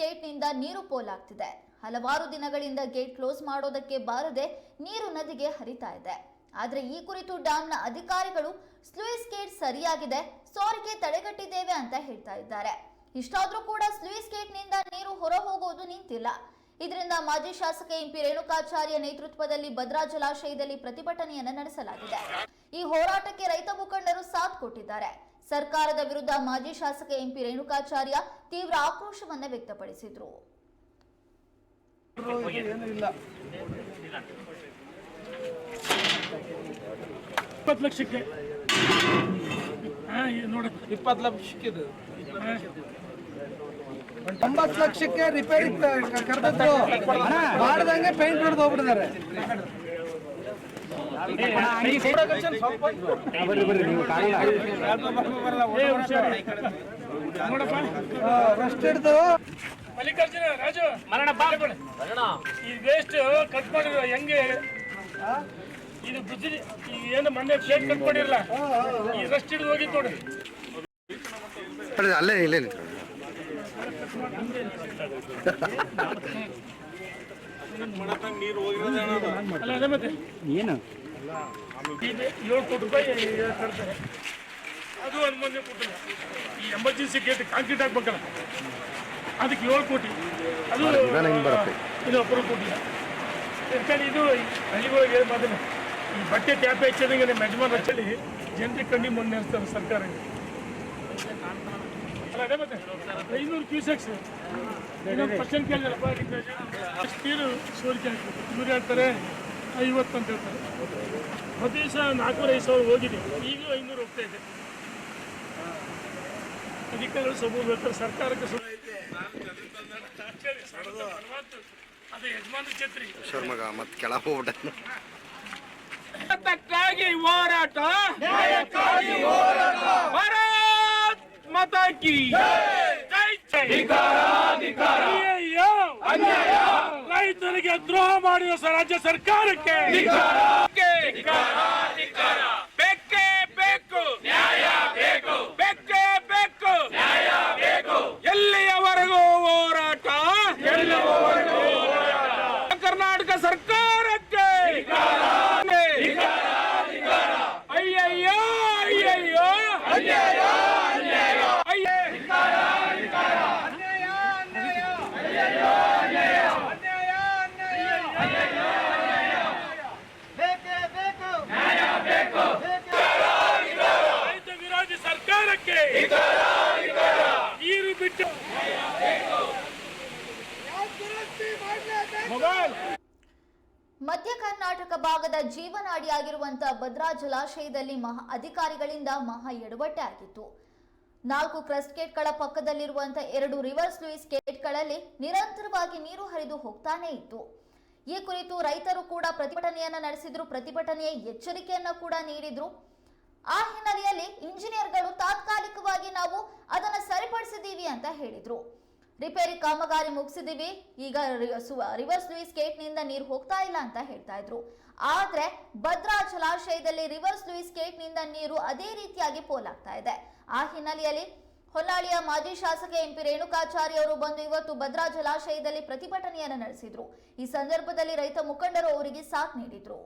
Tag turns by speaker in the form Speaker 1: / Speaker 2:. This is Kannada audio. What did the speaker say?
Speaker 1: ಗೇಟ್ನಿಂದ ನೀರು ಪೋಲಾಗ್ತಿದೆ. ಹಲವಾರು ದಿನಗಳಿಂದ ಗೇಟ್ ಕ್ಲೋಸ್ ಮಾಡೋದಕ್ಕೆ ಬಾರದೆ ನೀರು ನದಿಗೆ ಹರಿತಾ ಇದೆ. ಆದರೆ ಈ ಕುರಿತು ಡ್ಯಾಂನ ಅಧಿಕಾರಿಗಳು, ಸ್ಲೂಯಿಸ್ ಗೇಟ್ ಸರಿಯಾಗಿದೆ ಸೋರಿಕೆ ತಡೆಗಟ್ಟಿದ್ದೇವೆ ಅಂತ ಹೇಳ್ತಾ ಇದ್ದಾರೆ. ಇಷ್ಟಾದ್ರೂ ಕೂಡ ಸ್ಲೂಯಿಸ್ ಗೇಟ್ನಿಂದ ನೀರು ಹೊರ ಹೋಗೋದು ನಿಂತಿಲ್ಲ. ಇದರಿಂದ ಮಾಜಿ ಶಾಸಕ ಎಂಪಿ ರೇಣುಕಾಚಾರ್ಯ ನೇತೃತ್ವದಲ್ಲಿ ಭದ್ರಾ ಜಲಾಶಯದಲ್ಲಿ ಪ್ರತಿಭಟನೆಯನ್ನು ನಡೆಸಲಾಗಿದೆ. ಈ ಹೋರಾಟಕ್ಕೆ ರೈತ ಮುಖಂಡರು ಸಾಥ್ ಕೊಟ್ಟಿದ್ದಾರೆ. ಸರ್ಕಾರದ ವಿರುದ್ಧ ಮಾಜಿ ಶಾಸಕ ಎಂಪಿ ರೇಣುಕಾಚಾರ್ಯ ತೀವ್ರ ಆಕ್ರೋಶವನ್ನು ವ್ಯಕ್ತಪಡಿಸಿದ್ರು.
Speaker 2: ಇಪ್ಪತ್ತು ಲಕ್ಷಕ್ಕೆ.
Speaker 3: ಇಪ್ಪತ್ತು ಲಕ್ಷಕ್ಕಿದು ಒಂಬತ್ತು ಲಕ್ಷಕ್ಕೆ ರಿಪೇರಿ ಕರೆದದ್ದು. ಮಾಡ್ದಂಗೆ ಪೇಂಟ್ ಹೊಡೆದು ಹೋಗ್ಬಿಟ್ಟಿದ್ದಾರೆ
Speaker 2: ಏ ಹುಷಾರು ನೋಡಪ್ಪ
Speaker 3: ರಸ್ಟ್ ಹಿಡ್ದು
Speaker 2: ಮಲ್ಲಿಕಾರ್ಜುನ ರಾಜು ಮರಣ ಈ ವೇಸ್ಟ್ ಕಟ್ ಮಾಡಿರೋ ಹೆಂಗೆ ಇದು ಈ ಏನು ಮೊನ್ನೆ ಪ್ಲೇಟ್ ಕಟ್ ಮಾಡಿರಲ್ಲ ಈ ರಸ್ಟ್ ಹಿಡಿದು ಹೋಗಿತ್ತು ನೋಡಿ
Speaker 4: ಅಲ್ಲೇ ಇಲ್ಲೇ
Speaker 2: ಏನು ಏಳು ಕೋಟಿ ರೂಪಾಯಿ ಕಟ್ತಾರೆ ಅದು ಒಂದು ಮೊನ್ನೆ ಕೊಟ್ಟಿಲ್ಲ ಈ ಎಮರ್ಜೆನ್ಸಿ ಗೇಟ್ ಕಾಂಕ್ರೀಟ್ ಹಾಕ್ಬೇಕಲ್ಲ. ಅದಕ್ಕೆ ಏಳು ಕೋಟಿ. ಅದು. ಇದು ಅಪ್ರೂವ್ ಕೊಟ್ಟಿಲ್ಲ ಯಾಕಂದ್ರೆ ಇದು ಹಳ್ಳಿಗಳಿಗೆ ಏನು ಮಾತ್ರ ಈ ಬಟ್ಟೆ ಟ್ಯಾಪ್ ಹೆಚ್ಚದಂಗೆ ನಮ್ಮ ಯಜಮಾನ್ ಹಚ್ಚಲಿ. ಜನರಿಗೆ ಕಣ್ಣಿ ಮೊನ್ನೆ ಅನ್ಸ್ತಾರೆ ಸರ್ಕಾರ. ಅಲ್ಲ ಅದೇ ಮತ್ತೆ. ಐನೂರು ಕ್ಯೂಸೆಕ್ಸ್. ಪರ್ಸೆಂಟ್ ಕೇಳಿದಾರಪ್ಪ ಅಷ್ಟು ನೀರು ಸೋರಿಕೆ ಆಗ್ತದೆ. ಇವ್ರು ಹೇಳ್ತಾರೆ. ಐವತ್ತು ಅಂತ ಹೇಳ್ತಾರೆ. ಪ್ರತಿ ದಿವಸ ನಾಲ್ಕೂವರೆ ಐದು ಸಾವಿರ ಹೋಗಿದೆ. ಈಗಲೂ ಐನೂರು ಹೋಗ್ತಾ ಇದೆ. ಅಧಿಕಾರಿಗಳು ಸಬೂರು ಬೇಕಾದ್ರೆ ಸರ್ಕಾರಕ್ಕೆ ಅದೇ ಯಜಮಾನ ಛತ್ರಿ.
Speaker 4: ಮತ್ತೆ ಹೋಗ್ಬಿಟ್ಟ.
Speaker 5: ಹೋರಾಟ. ಮತ ಮಾತಾ ಕಿ ಜೈ. ಜೈ!
Speaker 2: ರೈತರಿಗೆ ದ್ರೋಹ ಮಾಡಿದ ರಾಜ್ಯ ಸರ್ಕಾರಕ್ಕೆ.
Speaker 5: ಬೇಕೇ ಬೇಕು. ನ್ಯಾಯ ಬೇಕು. ಬೇಕೇ ಬೇಕು. ನ್ಯಾಯ ಬೇಕು. ಎಲ್ಲಿಯವರೆಗೂ ಹೋರಾಟ ಕರ್ನಾಟಕ ಸರ್ಕಾರಕ್ಕೆ ಅಯ್ಯಯ್ಯೋ ಅಯ್ಯಯ್ಯೋ ಅಯ್ಯ
Speaker 2: ರೈತ ವಿರೋಧಿ ಸರ್ಕಾರಕ್ಕೆ ನೀರು ಬಿಟ್ಟು ಮೊಬೈಲ್
Speaker 1: ಮಧ್ಯ ಕರ್ನಾಟಕ ಭಾಗದ ಜೀವನಾಡಿಯಾಗಿರುವಂತಹ ಭದ್ರಾ ಜಲಾಶಯದಲ್ಲಿ ಮಹಾ ಅಧಿಕಾರಿಗಳಿಂದ ಮಹಾ ಎಡವಟ್ಟೆ ಆಗಿತ್ತು. ನಾಲ್ಕು ಕ್ರಸ್ಟ್ ಗೇಟ್ಗಳ ಪಕ್ಕದಲ್ಲಿರುವಂತಹ ಎರಡು ರಿವರ್ಸ್ ಲೂಯಿಸ್ ಗೇಟ್ಗಳಲ್ಲಿ ನಿರಂತರವಾಗಿ ನೀರು ಹರಿದು ಹೋಗ್ತಾನೇ ಇತ್ತು. ಈ ಕುರಿತು ರೈತರು ಕೂಡ ಪ್ರತಿಭಟನೆಯನ್ನ ನಡೆಸಿದ್ರು, ಪ್ರತಿಭಟನೆಯ ಎಚ್ಚರಿಕೆಯನ್ನ ಕೂಡ ನೀಡಿದ್ರು. ಆ ಹಿನ್ನೆಲೆಯಲ್ಲಿ ಇಂಜಿನಿಯರ್ಗಳು ತಾತ್ಕಾಲಿಕವಾಗಿ ನಾವು ಅದನ್ನು ಸರಿಪಡಿಸಿದ್ದೀವಿ ಅಂತ ಹೇಳಿದ್ರು. ರಿಪೇರಿ ಕಾಮಗಾರಿ ಮುಗಿಸಿದೀವಿ ಈಗ ರಿವರ್ಸ್ ಲೂಯಿಸ್ ಗೇಟ್ನಿಂದ ನೀರು ಹೋಗ್ತಾ ಇಲ್ಲ ಅಂತ ಹೇಳ್ತಾ ಇದ್ರು. ಆದ್ರೆ ಭದ್ರಾ ಜಲಾಶಯದಲ್ಲಿ ರಿವರ್ಸ್ ಲೂಯಿಸ್ ಗೇಟ್ನಿಂದ ನೀರು ಅದೇ ರೀತಿಯಾಗಿ ಪೋಲಾಗ್ತಾ ಇದೆ. ಆ ಹಿನ್ನೆಲೆಯಲ್ಲಿ ಹೊನ್ನಾಳಿಯ ಮಾಜಿ ಶಾಸಕ ಎಂಪಿ ರೇಣುಕಾಚಾರ್ಯ ಅವರು ಬಂದು ಇವತ್ತು ಭದ್ರಾ ಜಲಾಶಯದಲ್ಲಿ ಪ್ರತಿಭಟನೆಯನ್ನು ನಡೆಸಿದ್ರು. ಈ ಸಂದರ್ಭದಲ್ಲಿ ರೈತ ಮುಖಂಡರು ಅವರಿಗೆ ಸಾಥ್ ನೀಡಿದ್ರು.